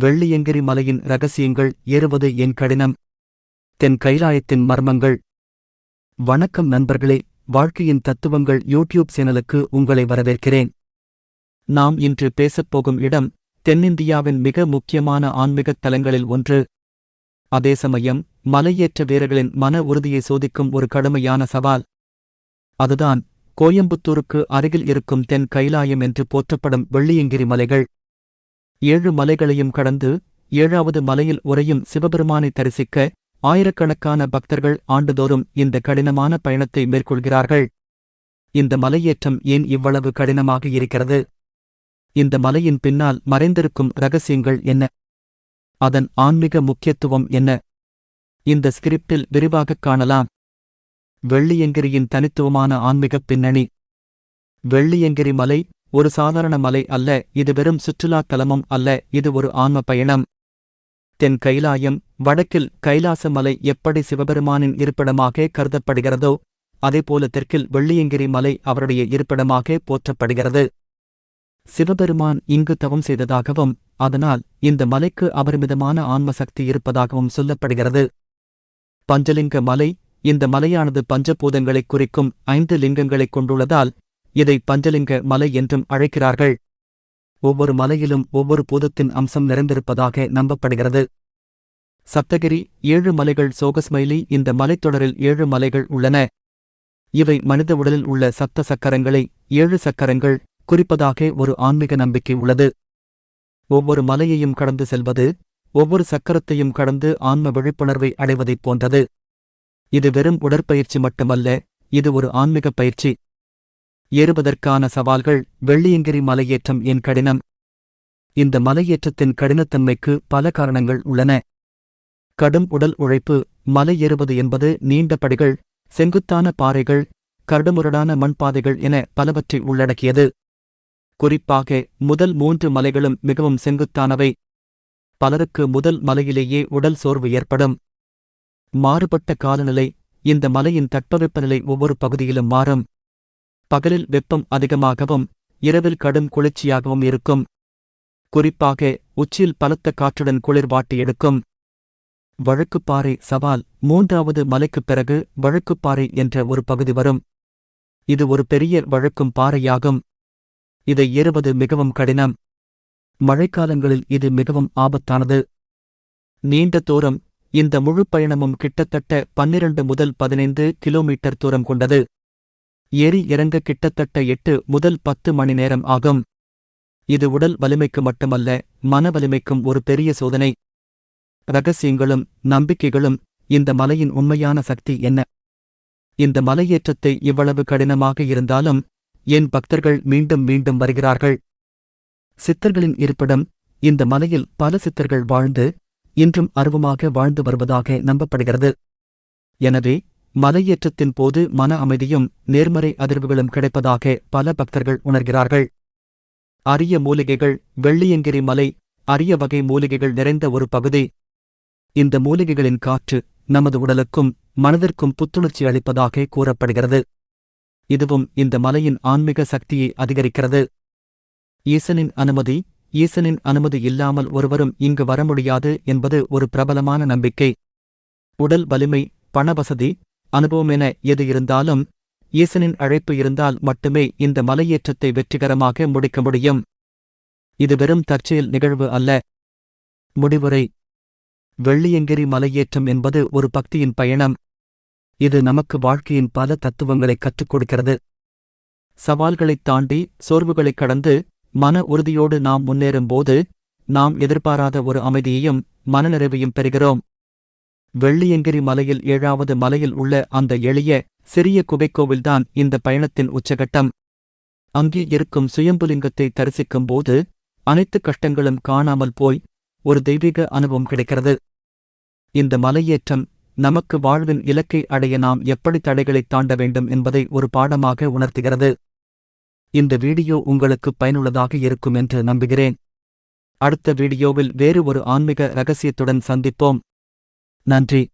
வெள்ளியங்கிரி மலையின் ரகசியங்கள் ஏறுவது என் கடினம். தென் கைலாயத்தின் மர்மங்கள். வணக்கம் நண்பர்களே வாழ்க்கையின் தத்துவங்கள் யூடியூப் சேனலுக்கு உங்களை வரவேற்கிறேன். நாம் இன்று பேசப்போகும் இடம் தென்னிந்தியாவின் மிக முக்கியமான ஆன்மீகத் தலங்களில் ஒன்று. அதே சமயம் மலையேற்ற வீரர்களின் மன உறுதியை சோதிக்கும் ஒரு கடுமையான சவால். அதுதான் கோயம்புத்தூருக்கு அருகில் இருக்கும் தென் கைலாயம் என்று போற்றப்படும் வெள்ளியங்கிரி மலைகள். ஏழு மலைகளையும் கடந்து ஏழாவது மலையில் உறையும் சிவபெருமானை தரிசிக்க ஆயிரக்கணக்கான பக்தர்கள் ஆண்டுதோறும் இந்த கடினமான பயணத்தை மேற்கொள்கிறார்கள். இந்த மலையேற்றம் ஏன் இவ்வளவு கடினமாக இருக்கிறது? இந்த மலையின் பின்னால் மறைந்திருக்கும் ரகசியங்கள் என்ன? அதன் ஆன்மீக முக்கியத்துவம் என்ன? இந்த ஸ்கிரிப்டில் விரிவாகக் காணலாம். வெள்ளியங்கிரியின் தனித்துவமான ஆன்மீகப் பின்னணி. வெள்ளியங்கிரி மலை ஒரு சாதாரண மலை அல்ல இது வெறும் சுற்றுலாத் தலமும் அல்ல இது ஒரு ஆன்ம பயணம். தென் கைலாயம் வடக்கில் கைலாச மலை எப்படி சிவபெருமானின் இருப்பிடமாக கருதப்படுகிறதோ அதேபோல தெற்கில் வெள்ளியங்கிரி மலை அவருடைய இருப்பிடமாக போற்றப்படுகிறது. சிவபெருமான் இங்கு தவம் செய்ததாகவும் அதனால் இந்த மலைக்கு அபரிமிதமான ஆன்ம சக்தி இருப்பதாகவும் சொல்லப்படுகிறது. பஞ்சலிங்க மலை இந்த மலையானது பஞ்சபூதங்களைக் குறிக்கும் ஐந்து லிங்கங்களைக் கொண்டுள்ளதால் இதை பஞ்சலிங்க மலை என்றும் அழைக்கிறார்கள். ஒவ்வொரு மலையிலும் ஒவ்வொரு பூதத்தின் அம்சம் நிறைந்திருப்பதாக நம்பப்படுகிறது. சப்தகிரி ஏழு மலைகள் சோகஸ்மைலி இந்த மலைத்தொடரில் ஏழு மலைகள் உள்ளன. இவை மனித உடலில் உள்ள சப்த சக்கரங்களை ஏழு சக்கரங்கள் குறிப்பதாக ஒரு ஆன்மீக நம்பிக்கை உள்ளது. ஒவ்வொரு மலையையும் கடந்து செல்வது ஒவ்வொரு சக்கரத்தையும் கடந்து ஆன்ம விழிப்புணர்வை அடைவதைப் போன்றது. இது வெறும் உடற்பயிற்சி மட்டுமல்ல இது ஒரு ஆன்மீக பயிற்சி. ஏறுவதற்கான சவால்கள் வெள்ளியங்கிரி மலையேற்றம் என் கடினம். இந்த மலையேற்றத்தின் கடினத்தன்மைக்கு பல காரணங்கள் உள்ளன. கடும் உடல் உழைப்பு மலை ஏறுவது என்பது நீண்ட படிகள் செங்குத்தான பாறைகள் கரடுமுரடான மண்பாதைகள் என பலவற்றை உள்ளடக்கியது. குறிப்பாக முதல் மூன்று மலைகளும் மிகவும் செங்குத்தானவை. பலருக்கு முதல் மலையிலேயே உடல் சோர்வு ஏற்படும். மாறுபட்ட காலநிலை இந்த மலையின் தட்பவெப்பநிலை ஒவ்வொரு பகுதியிலும் மாறும். பகலில் வெப்பம் அதிகமாகவும் இரவில் கடும் குளிர்ச்சியாகவும் இருக்கும். குறிப்பாக உச்சியில் பலத்த காற்றுடன் குளிர் வாட்டி எடுக்கும் வழக்குப்பாறை சவால் மூன்றாவது மலைக்குப் பிறகு வழக்குப்பாறை என்ற ஒரு பகுதி வரும். இது ஒரு பெரிய வழக்கும் பாறையாகும். இதை ஏறுவது மிகவும் கடினம். மழைக்காலங்களில் இது மிகவும் ஆபத்தானது. நீண்ட தூரம் இந்த முழு பயணமும் கிட்டத்தட்ட பன்னிரண்டு முதல் பதினைந்து கிலோமீட்டர் தூரம் கொண்டது. ஏறி இறங்க கிட்டத்தட்ட எட்டு முதல் பத்து மணி நேரம் ஆகும். இது உடல் வலிமைக்கு மட்டுமல்ல மன வலிமைக்கும் ஒரு பெரிய சோதனை. ரகசியங்களும் நம்பிக்கைகளும் இந்த மலையின் உண்மையான சக்தி என்ன? இந்த மலையேற்றத்தை இவ்வளவு கடினமாக இருந்தாலும் என் பக்தர்கள் மீண்டும் மீண்டும் வருகிறார்கள். சித்தர்களின் இருப்பிடம் இந்த மலையில் பல சித்தர்கள் வாழ்ந்து இன்றும் அருவமாக வாழ்ந்து வருவதாக நம்பப்படுகிறது. எனவே மலையேற்றத்தின் போது மன அமைதியும் நேர்மறை அதிர்வுகளும் கிடைப்பதாக பல பக்தர்கள் உணர்கிறார்கள். அரிய மூலிகைகள் வெள்ளியங்கிரி மலை அரிய வகை மூலிகைகள் நிறைந்த ஒரு பகுதி. இந்த மூலிகைகளின் காற்று நமது உடலுக்கும் மனதிற்கும் புத்துணர்ச்சி அளிப்பதாக கூறப்படுகிறது. இதுவும் இந்த மலையின் ஆன்மீக சக்தியை அதிகரிக்கிறது. ஈசனின் அனுமதி ஈசனின் அனுமதி இல்லாமல் ஒருவரும் இங்கு வர முடியாது என்பது ஒரு பிரபலமான நம்பிக்கை. உடல் வலிமை பணவசதி அனுபவம் என எது இருந்தாலும் ஈசனின் அழைப்பு இருந்தால் மட்டுமே இந்த மலையேற்றத்தை வெற்றிகரமாக முடிக்க முடியும். இது வெறும் தற்செயல் நிகழ்வு அல்ல. முடிவுரை. வெள்ளியங்கிரி மலையேற்றம் என்பது ஒரு பக்தியின் பயணம். இது நமக்கு வாழ்க்கையின் பல தத்துவங்களைக் கற்றுக் கொடுக்கிறது. சவால்களைத் தாண்டி சோர்வுகளைக் கடந்து மன உறுதியோடு நாம் முன்னேறும்போது நாம் எதிர்பாராத ஒரு அமைதியையும் மனநிறைவையும் பெறுகிறோம். வெள்ளியங்கிரி மலையில் ஏழாவது மலையில் உள்ள அந்த எளிய சிறிய குகைக்கோவில்தான் இந்த பயணத்தின் உச்சகட்டம். அங்கே இருக்கும் சுயம்புலிங்கத்தை தரிசிக்கும் போது அனைத்து கஷ்டங்களும் காணாமல் போய் ஒரு தெய்வீக அனுபவம் கிடைக்கிறது. இந்த மலையேற்றம் நமக்கு வாழ்வின் இலக்கை அடைய நாம் எப்படி தடைகளைத் தாண்ட வேண்டும் என்பதை ஒரு பாடமாக உணர்த்துகிறது. இந்த வீடியோ உங்களுக்கு பயனுள்ளதாக இருக்கும் என்று நம்புகிறேன். அடுத்த வீடியோவில் வேறு ஒரு ஆன்மீக ரகசியத்துடன் சந்திப்போம். நன்றி.